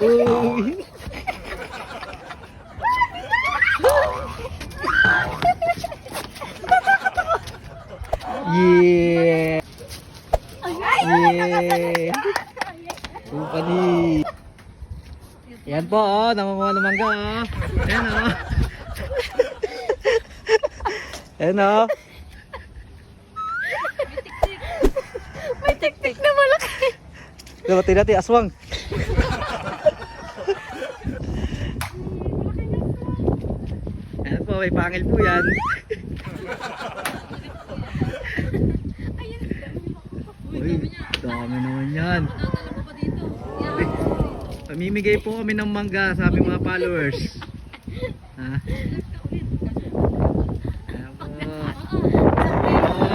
Uy. Yeah. Yeah. Kupani. Yan po, oh, nangunguha ng mangga, oh. Yan, oh. Yan, oh. May tik-tik na malaki. Dapat natin aswang. Ayan po, may pangil po yan. Uy, dami naman yan. Pamimigay po kami ng mangga sa aming mga followers. Ha?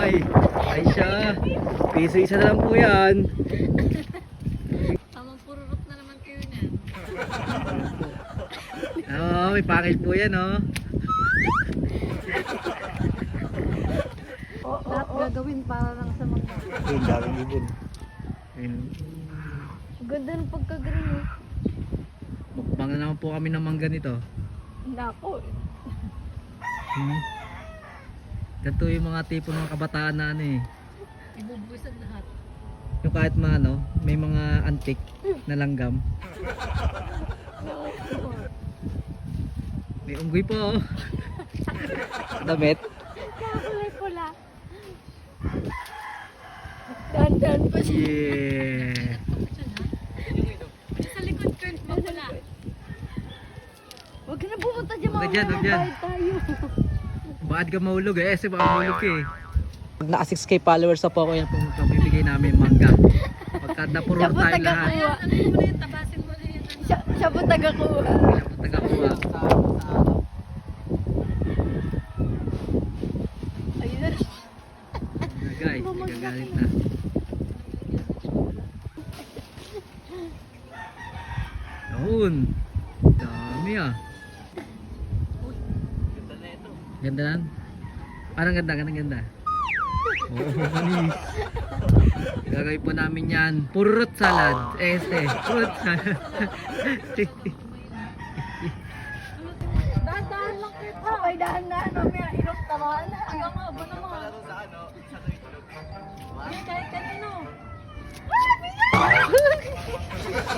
Ay, ay siya. Piso isa na lang po yan. Tamang pururot na naman kayo niyan. Oo, may pangil po yan, oh. Gagawin para lang sa mga. Ayun, daming ibon. Ayun. Ganda ng pagka-green eh. Mukbang na naman po kami ng mangga nito. Nako. Hmm. Ganito yung mga tipo ng kabataan na ano eh. Ibubusan lahat. Yung kahit mga ano, may mga antik na langgam. May unggoy po oh. Damit. Kakulay pula. Dandan pa siya. Yeah. Sa likod. Huwag ka na pumunta dyan Huwag ka dyan, huwag dyan. Bayad tayo. Bakit ka mahulog eh? Kasi baka mahulog ka eh. Pag naka 6k followers na po ako yan, pag bibigay namin mangga. Pagka napuror Siya po tayo lahat. tagakuha. Ano mo na yun? Tabasin mo na yun. Siya, siya po tagakuha. Kaya taga-kuha. Ayun. Na guys, nagagalit na. Yun. Dami ah. Ganda lang. Parang ganda, ganda, ganda. Oo, manis. Gagawin po namin yan. Purot salad. Este. Purot salad. Dahan-dahan lang pa. Okay, dahan-dahan. Mamaya, irok tamaan na. Hanggang nga ba naman? Palaro sa ano?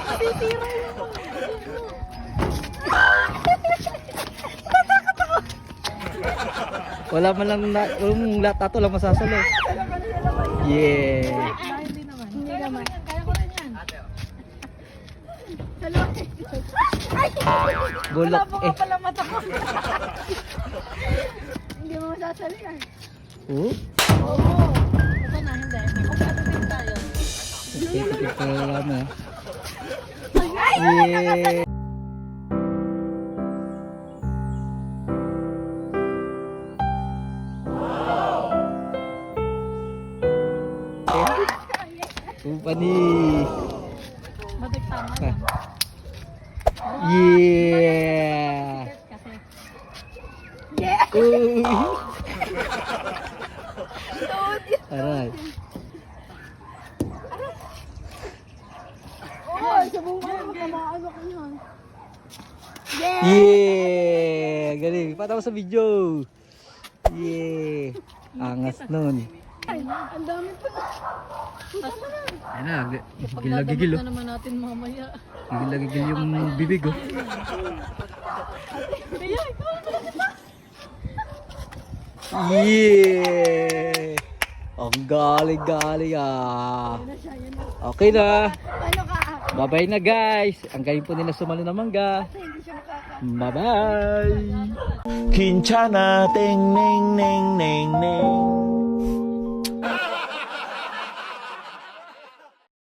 Masisira yung Wala man lang na, yung lahat ato lang masasalo. Yeah. Hindi naman. Hindi naman. Kaya ko rin yan. Dalawa. Bulok eh. pa pala mata ko. Hindi mo masasali yan. Oh. Oo. Ito na, hindi. Magkakatin tayo. Tipid ka lang ah. Ay! Yeah. Company. Batik tama yan. Yeah. Kasi. Uy. Aray. Oo, sa bunga mo, kamaano ko yun. Yeah. Galing. Patawa sa video. Yeah. Angas nun. Ay, ang dami pa. Ayan na. g- Pagdadamot Gigil-gigil na oh. naman natin mamaya. Gigil-gigil yung bibig oh. Kaya, ikaw Yeah. Ang galing-galing ah. Okay na. Paano ka? Bye-bye na guys. Ang galing po nila sumalo ng mangga. Kasi hindi siya makaka. Bye-bye. Kinchana, ting, ning, ning, ning, ning.